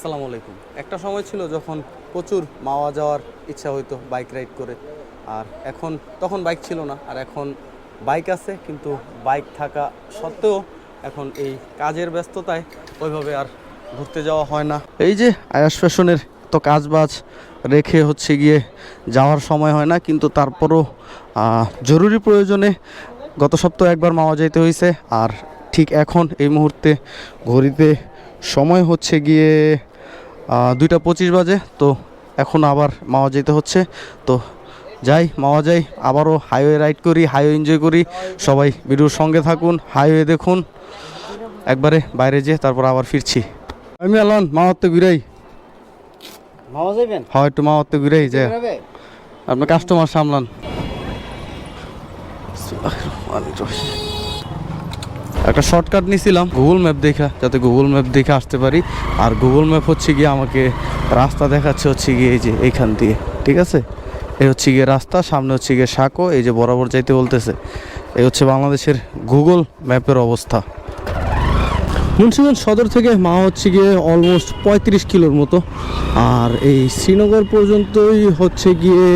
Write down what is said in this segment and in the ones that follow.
আসসালামু আলাইকুম। একটা সময় ছিল যখন প্রচুর মাওয়া যাওয়ার ইচ্ছা হইতো বাইক রাইড করে। আর এখন তখন বাইক ছিল না। আর এখন বাইক আছে, কিন্তু বাইক থাকা সত্ত্বেও এখন এই কাজের ব্যস্ততায় ওইভাবে আর ঘুরতে যাওয়া হয় না। এই যে আয়াস ফ্যাশনের তো কাজ বাজ রেখে হচ্ছে গিয়ে যাওয়ার সময় হয় না, কিন্তু তারপরও জরুরি প্রয়োজনে গত সপ্তাহ একবার মাওয়া যাইতে হয়েছে আর ঠিক এখন এই মুহূর্তে ঘড়িতে সময় হচ্ছে গিয়ে দুইটা পঁচিশ বাজে তো এখন আবার মাওয়া যেতে হচ্ছে। তো যাই মাওয়া যাই আবারও হাইওয়ে রাইড করি হাইওয়ে এনজয় করি। সবাই ভিডিওর সঙ্গে থাকুন হাইওয়ে দেখুন। একবারে বাইরে যেয়ে তারপর আবার ফিরছি। আমি আলন মাওয়াতে ঘুরাই। যাইবেন? হয় একটু মাওয়াতে ঘুরাই যে। আপনার কাস্টমার সামলান। একটা শর্টকাট নিছিলাম গুগল ম্যাপ দেখা, যাতে গুগল ম্যাপ দেখে আসতে পারি। আর গুগল ম্যাপ হচ্ছে গিয়ে আমাকে রাস্তা দেখাচ্ছে হচ্ছে গিয়ে এই যে এইখান দিয়ে, ঠিক আছে? এই হচ্ছে গিয়ে রাস্তা, সামনে হচ্ছে গিয়ে সাঁকো, এই যে বরাবর যাইতে বলতেছে। এই হচ্ছে বাংলাদেশের গুগল ম্যাপের অবস্থা। মুন্সিগঞ্জ সদর থেকে মা হচ্ছে গিয়ে অলমোস্ট পঁয়ত্রিশ কিলোর মতো। আর এই শ্রীনগর পর্যন্তই হচ্ছে গিয়ে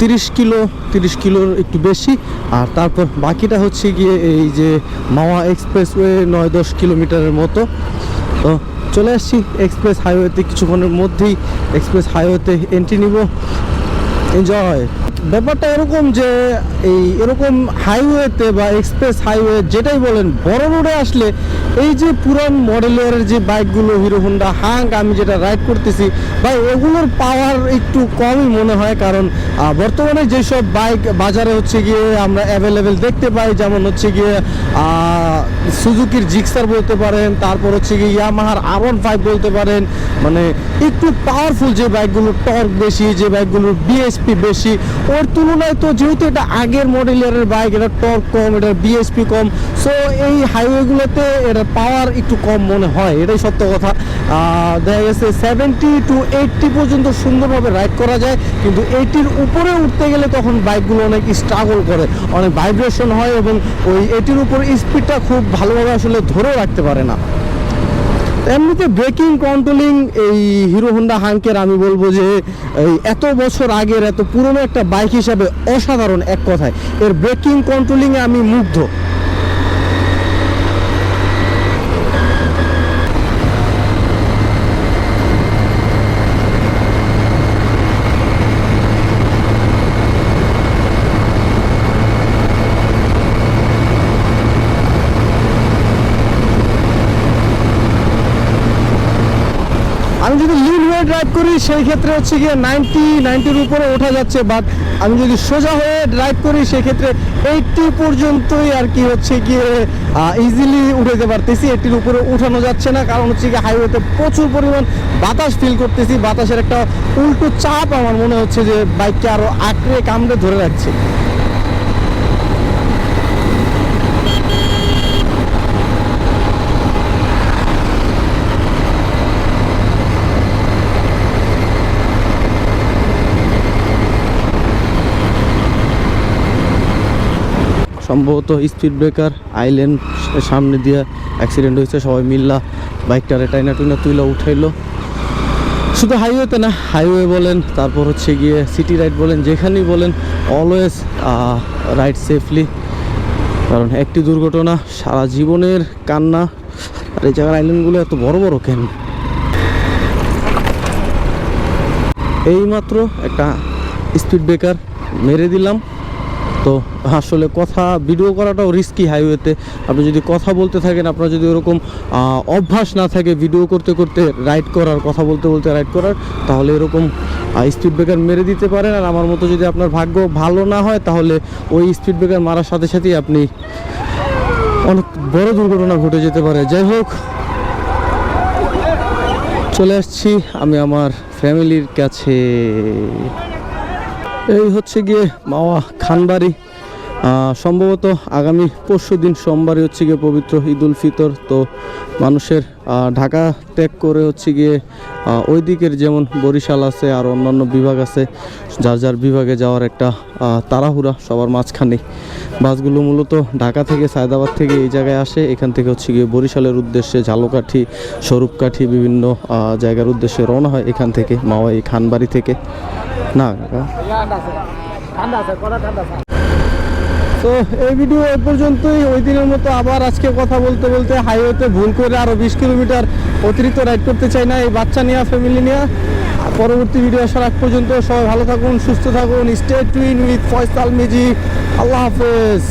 তিরিশ কিলো, তিরিশ কিলোর একটু বেশি। আর তারপর বাকিটা হচ্ছে গিয়ে এই যে মাওয়া এক্সপ্রেসওয়ে নয় দশ কিলোমিটারের মতো। তো চলে আসছি এক্সপ্রেস হাইওয়েতে, কিছুক্ষণের মধ্যেই এক্সপ্রেস হাইওয়েতে এন্ট্রি নিব। এনজয় ব্যাপারটা এরকম যে এই এরকম হাইওয়েতে বা এক্সপ্রেস হাইওয়ে যেটাই বলেন, বড় রোডে আসলে এই যে পুরান মডেলের যে বাইকগুলো হিরো হোন্ডা হাঙ্ক আমি যেটা রাইড করতেছি বা এগুলোর পাওয়ার একটু কমই মনে হয় কারণ বর্তমানে যেসব বাইক বাজারে হচ্ছে গিয়ে আমরা অ্যাভেলেবেল দেখতে পাই, যেমন হচ্ছে গিয়ে সুজুকির জিক্সার বলতে পারেন, তারপর হচ্ছে গিয়ে ইয়ামাহার আর ওয়ান ফাইভ বলতে পারেন মানে একটু পাওয়ারফুল যে বাইকগুলোর টর্ক বেশি, যে বাইকগুলোর বিএসপি বেশি, ওর তুলনায় তো যেহেতু এটা আগের মডেলের বাইক এটা টর্ক কম এটার বিএসপি কম সো এই হাইওয়েগুলোতে এটার পাওয়ার একটু কম মনে হয়, এটাই সত্য কথা। দেখা গেছে সেভেন্টি টু এইটটি পর্যন্ত সুন্দরভাবে রাইড করা যায়, কিন্তু এইটির উপরে উঠতে গেলে তখন বাইকগুলো অনেক স্ট্রাগল করে, অনেক ভাইব্রেশন হয় এবং ওই এটির উপর স্পিডটা খুব ভালোভাবে আসলে ধরেও রাখতে পারে না। এমনিতে ব্রেকিং, কন্ট্রোলিং এই হিরো হোন্ডা হাঙ্কের আমি বলব যে, এই এত বছর আগের এত পুরনো একটা বাইক হিসাবে অসাধারণ এক কথায়। এর ব্রেকিং কন্ট্রোলিংয়ে আমি মুগ্ধ। আমি যদি লিন হয়ে ড্রাইভ করি, সেই ক্ষেত্রে হচ্ছে গিয়ে নাইনটি নাইনটির উপরে ওঠা যাচ্ছে। বাট আমি যদি সোজা হয়ে ড্রাইভ করি সেক্ষেত্রে এইটটি পর্যন্তই আর কি হচ্ছে গিয়ে ইজিলি উঠাইতে পারতেছি। এইটির উপরে উঠানো যাচ্ছে না, কারণ হচ্ছে গিয়ে হাইওয়েতে প্রচুর পরিমাণ বাতাস ফিল করতেছি। বাতাসের একটা উল্টো চাপ আমার মনে হচ্ছে যে বাইককে আরও আঁকড়ে কামড়ে ধরে রাখছে। সম্ভবত স্পিড ব্রেকার আইল্যান্ড সামনে দিয়ে অ্যাক্সিডেন্ট হয়েছে, সবাই মিল্লা বাইকটারে টাইনা টুইনা তুইলা উঠাইলো। শুধু হাইওয়েতে না হাইওয়ে বলেন, তারপর হচ্ছে গিয়ে সিটি রাইড বলেন, যেখানেই বলেন অলওয়েজ রাইড সেফলি কারণ একটি দুর্ঘটনা, সারা জীবনের কান্না। আর এই জায়গার আইল্যান্ডগুলো এত বড় বড় কেন? এইমাত্র একটা স্পিড ব্রেকার মেরে দিলাম। তো আসলে কথা ভিডিও করাটাও রিস্কি হাইওয়েতে আপনি যদি কথা বলতে থাকেন, আপনার যদি ওরকম অভ্যাস না থাকে ভিডিও করতে করতে রাইড করার, কথা বলতে বলতে রাইড করার, তাহলে এরকম স্পিড ব্রেকার মেরে দিতে পারেন। আর আমার মতো যদি আপনার ভাগ্য ভালো না হয়, তাহলে ওই স্পিড ব্রেকার মারার সাথে সাথেই আপনি অনেক বড় দুর্ঘটনা ঘটে যেতে পারে। যাই হোক, চলে আসছি আমি আমার ফ্যামিলির কাছে। এই হচ্ছে গিয়ে মাওয়া খানবাড়ি। সম্ভবত আগামী পরশু দিন সোমবারই হচ্ছে গিয়ে পবিত্র ঈদ উল ফিতর। তো মানুষের ঢাকা ত্যাগ করে হচ্ছে গিয়ে ওই দিকের যেমন বরিশাল আছে, আর অন্যান্য বিভাগ আছে, যার যার বিভাগে যাওয়ার একটা তাড়াহুড়া সবার মাঝখানে। বাসগুলো মূলত ঢাকা থেকে সায়দাবাদ থেকে এই জায়গায় আসে। এখান থেকে হচ্ছে গিয়ে বরিশালের উদ্দেশ্যে ঝালকাঠি, স্বরূপকাঠি বিভিন্ন জায়গার উদ্দেশ্যে রওনা হয় এখান থেকে মাওয়াই খানবাড়ি থেকে। তো এই ভিডিও এ পর্যন্তই। ওই দিনের মতো আবার আজকে কথা বলতে বলতে হাইওয়েতে ভুল করে আরও বিশ কিলোমিটার অতিরিক্ত রাইড করতে চাই না এই বাচ্চা নিয়ে ফ্যামিলি নিয়ে। পরবর্তী ভিডিও আসার আগ পর্যন্ত সবাই ভালো থাকুন, সুস্থ থাকুন। Stay tuned with Faisal Miji. আল্লাহ হাফেজ।